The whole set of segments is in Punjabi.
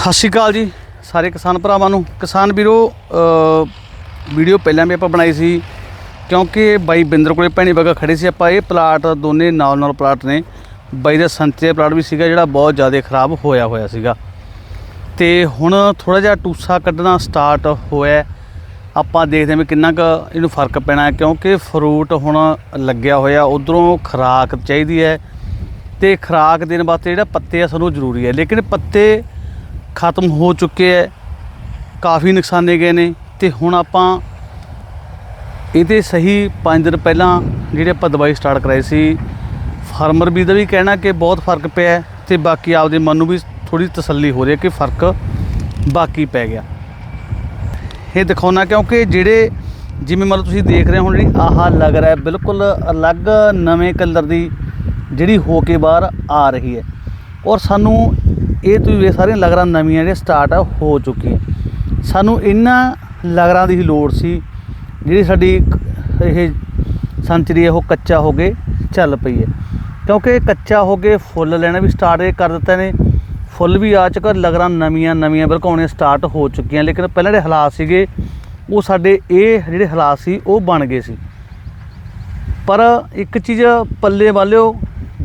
ਸਤਿ ਸ਼੍ਰੀ ਅਕਾਲ ਜੀ, ਸਾਰੇ ਕਿਸਾਨ ਭਰਾਵਾਂ ਨੂੰ। ਕਿਸਾਨ ਵੀਰੋ ਵੀਡੀਓ ਪਹਿਲਾਂ ਵੀ ਆਪਾਂ ਬਣਾਈ ਸੀ, ਕਿਉਂਕਿ ਬਾਈ ਬਿੰਦਰ ਕੋਲੇ ਭੈਣੀ ਬਗਾ ਖੜੇ ਸੀ ਆਪਾਂ, ਇਹ ਪਲਾਟ ਦੋਨੇ ਨਾਲ ਨਾਲ ਪਲਾਟ ਨੇ। ਬਾਈ ਦਾ ਸੰਤਰੇ ਪਲਾਟ ਵੀ ਸੀਗਾ, ਜਿਹੜਾ ਬਹੁਤ ਜ਼ਿਆਦਾ ਖਰਾਬ ਹੋਇਆ ਹੋਇਆ ਸੀਗਾ। ਤੇ ਹੁਣ ਥੋੜਾ ਜਿਹਾ ਟੂਸਾ ਕੱਢਣਾ ਸਟਾਰਟ ਹੋਇਆ ਆਪਾਂ ਦੇਖਦੇ ਹਾਂ ਵੀ ਕਿੰਨਾ ਕੁ ਇਹਨੂੰ ਫ਼ਰਕ ਪੈਣਾ ਹੈ, ਕਿਉਂਕਿ ਫਰੂਟ ਹੁਣ ਲੱਗਿਆ ਹੋਇਆ, ਉਧਰੋਂ ਖਰਾਕ ਚਾਹੀਦੀ ਹੈ। ਤੇ ਖਰਾਕ ਦੇਣ ਵਾਸਤੇ ਜਿਹੜਾ ਪੱਤੇ ਆ, ਸਾਨੂੰ ਜ਼ਰੂਰੀ ਹੈ। ਲੇਕਿਨ ਪੱਤੇ ਖਤਮ ਹੋ ਚੁੱਕੇ ਹੈ ਕਾਫੀ ਨੁਕਸਾਨੇ ਗਏ ਨੇ ਤੇ ਹੁਣ ਆਪਾਂ ਇਹਦੇ ਸਹੀ 5 ਦਿਨ ਪਹਿਲਾਂ ਜਿਹੜੇ ਆਪਾਂ ਦਵਾਈ ਸਟਾਰਟ ਕਰਾਈ ਸੀ, ਫਾਰਮਰ ਵੀ ਦਾ ਵੀ ਕਹਿਣਾ ਕਿ ਬਹੁਤ ਫ਼ਰਕ ਪਿਆ ਹੈ ਤੇ ਬਾਕੀ ਆਪਦੇ ਮਨ ਨੂੰ ਵੀ ਥੋੜੀ ਤਸੱਲੀ ਹੋ ਰਹੀ ਹੈ ਕਿ ਫ਼ਰਕ ਬਾਕੀ ਪੈ ਗਿਆ। ਇਹ ਦਿਖਾਉਣਾ ਕਿਉਂਕਿ ਜਿਹੜੇ ਜਿਵੇਂ ਮਤਲਬ ਤੁਸੀਂ ਦੇਖ ਰਹੇ ਹੋ ਹੁਣ ਜਿਹੜੀ ਆਹ ਲੱਗ ਰਿਹਾ ਬਿਲਕੁਲ ਅਲੱਗ ਨਵੇਂ ਕਲਰ ਦੀ ਜਿਹੜੀ ਹੋ ਕੇ ਬਾਹਰ ਆ ਰਹੀ ਹੈ ਔਰ ਸਾਨੂੰ ਇਹ ਤੁਸੀਂ ਵੇਖ ਸਾਰੀਆਂ ਲਗਰਾਂ ਨਵੀਆਂ ਜਿਹੜੀਆਂ ਸਟਾਰਟ ਆ, ਹੋ ਚੁੱਕੀਆਂ। ਸਾਨੂੰ ਇਹਨਾਂ ਲਗਰਾਂ ਦੀ ਹੀ ਲੋੜ ਸੀ, ਜਿਹੜੀ ਸਾਡੀ ਇਹ ਸੰਚਰੀ ਹੈ ਉਹ ਕੱਚਾ ਹੋ ਕੇ ਚੱਲ ਪਈ ਹੈ। ਕਿਉਂਕਿ ਕੱਚਾ ਹੋ ਕੇ ਫੁੱਲ ਲੈਣਾ ਵੀ ਸਟਾਰਟ ਕਰ ਦਿੱਤਾ ਨੇ। ਫੁੱਲ ਵੀ ਆ ਚੁੱਕਾ, ਲਗਰਾਂ ਨਵੀਆਂ ਨਵੀਆਂ ਬਿਲਕੁਲ ਸਟਾਰਟ ਹੋ ਚੁੱਕੀਆਂ, ਲੇਕਿਨ ਪਹਿਲਾਂ ਜਿਹੜੇ ਹਾਲਾਤ ਸੀਗੇ, ਉਹ ਸਾਡੇ ਇਹ ਜਿਹੜੇ ਹਾਲਾਤ ਸੀ, ਉਹ ਬਣ ਗਏ ਸੀ। ਪਰ ਇੱਕ ਚੀਜ਼ ਪੱਲੇ ਵਾਲਿਓ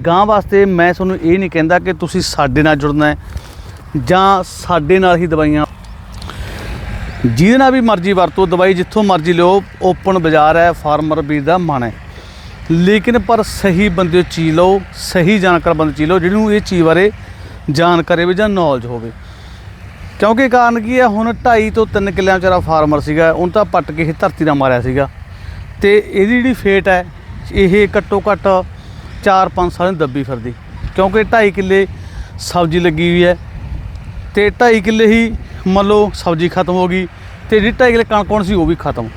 ਗਾਂ ਵਾਸਤੇ ਮੈਂ ਤੁਹਾਨੂੰ ਇਹ ਨਹੀਂ ਕਹਿੰਦਾ ਕਿ ਤੁਸੀਂ ਸਾਡੇ ਨਾਲ ਜੁੜਨਾ ਹੈ ਜਾਂ ਸਾਡੇ ਨਾਲ ਹੀ ਦਵਾਈਆਂ। ਜਿਹਦੇ ਨਾਲ ਵੀ ਮਰਜ਼ੀ ਵਰਤੋ, ਦਵਾਈ ਜਿੱਥੋਂ ਮਰਜ਼ੀ ਲਿਓ, ਓਪਨ ਬਾਜ਼ਾਰ ਹੈ, ਫਾਰਮਰ ਵੀਰ ਦਾ ਮਨ ਹੈ। ਲੇਕਿਨ ਪਰ ਸਹੀ ਬੰਦੇ ਚੀ ਲਓ, ਸਹੀ ਜਾਣਕਾਰ ਬੰਦੇ ਚੀ ਲਓ, ਜਿਹਨੂੰ ਇਹ ਚੀਜ਼ ਬਾਰੇ ਜਾਣਕਾਰੀ ਹੋਵੇ ਜਾਂ ਨੌਲੇਜ ਹੋਵੇ। ਕਿਉਂਕਿ ਕਾਰਨ ਕੀ ਹੈ, ਹੁਣ 2.5 ਤੋਂ 3 ਕਿੱਲਿਆਂ ਵਿਚਾਰਾ ਫਾਰਮਰ ਸੀਗਾ, ਉਹਨੂੰ ਤਾਂ ਪੱਟ ਕੇ ਇਹ ਧਰਤੀ ਨਾਲ ਮਾਰਿਆ ਸੀਗਾ। ਤੇ ਇਹਦੀ ਜਿਹੜੀ ਫੇਟ ਹੈ, ਇਹ ਘੱਟੋ ਘੱਟ 4-5 ਸਾਲ ਦੀ ਦੱਬੀ ਫਿਰਦੀ, ਕਿਉਂਕਿ 2.5 ਕਿੱਲੇ ਸਬਜ਼ੀ ਲੱਗੀ ਹੋਈ ਹੈ ਤੇ 2.5 ਕਿੱਲੇ ਹੀ ਮੰਨ ਲਓ ਸਬਜ਼ੀ ਖਤਮ ਹੋ ਗਈ ਤੇ ਜਿਹੜੀ 2.5 ਕਿੱਲੇ ਕਣਕ ਸੀ ਉਹ ਵੀ ਖਤਮ।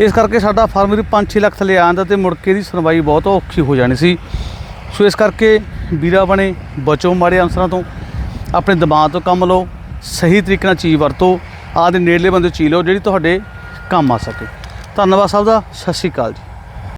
ਇਸ ਕਰਕੇ ਸਾਡਾ ਫਾਰਮਰ 5-6 ਲੱਖ ਥੱਲੇ ਆਂਦਾ ਤੇ ਮੁੜ ਕੇ ਦੀ ਸੁਣਵਾਈ ਬਹੁਤ ਔਖੀ ਹੋ ਜਾਣੀ ਸੀ। ਸੋ ਇਸ ਕਰਕੇ ਵੀਰਾ ਬਣੇ, ਬਚੋ ਮਾੜੇ ਅਨਸਰਾਂ ਤੋਂ, ਆਪਣੇ ਦਿਮਾਗ ਤੋਂ ਕੰਮ ਲਓ, ਸਹੀ ਤਰੀਕੇ ਨਾਲ ਚੀਜ਼ ਵਰਤੋ ਆਦੇ ਨੇੜਲੇ ਬੰਦੇ ਚੀ ਲਓ ਜਿਹੜੀ ਤੁਹਾਡੇ ਕੰਮ ਆ ਸਕੇ। ਧੰਨਵਾਦ ਸਭ ਦਾ, ਸਤਿ ਸ਼੍ਰੀ ਅਕਾਲ ਜੀ।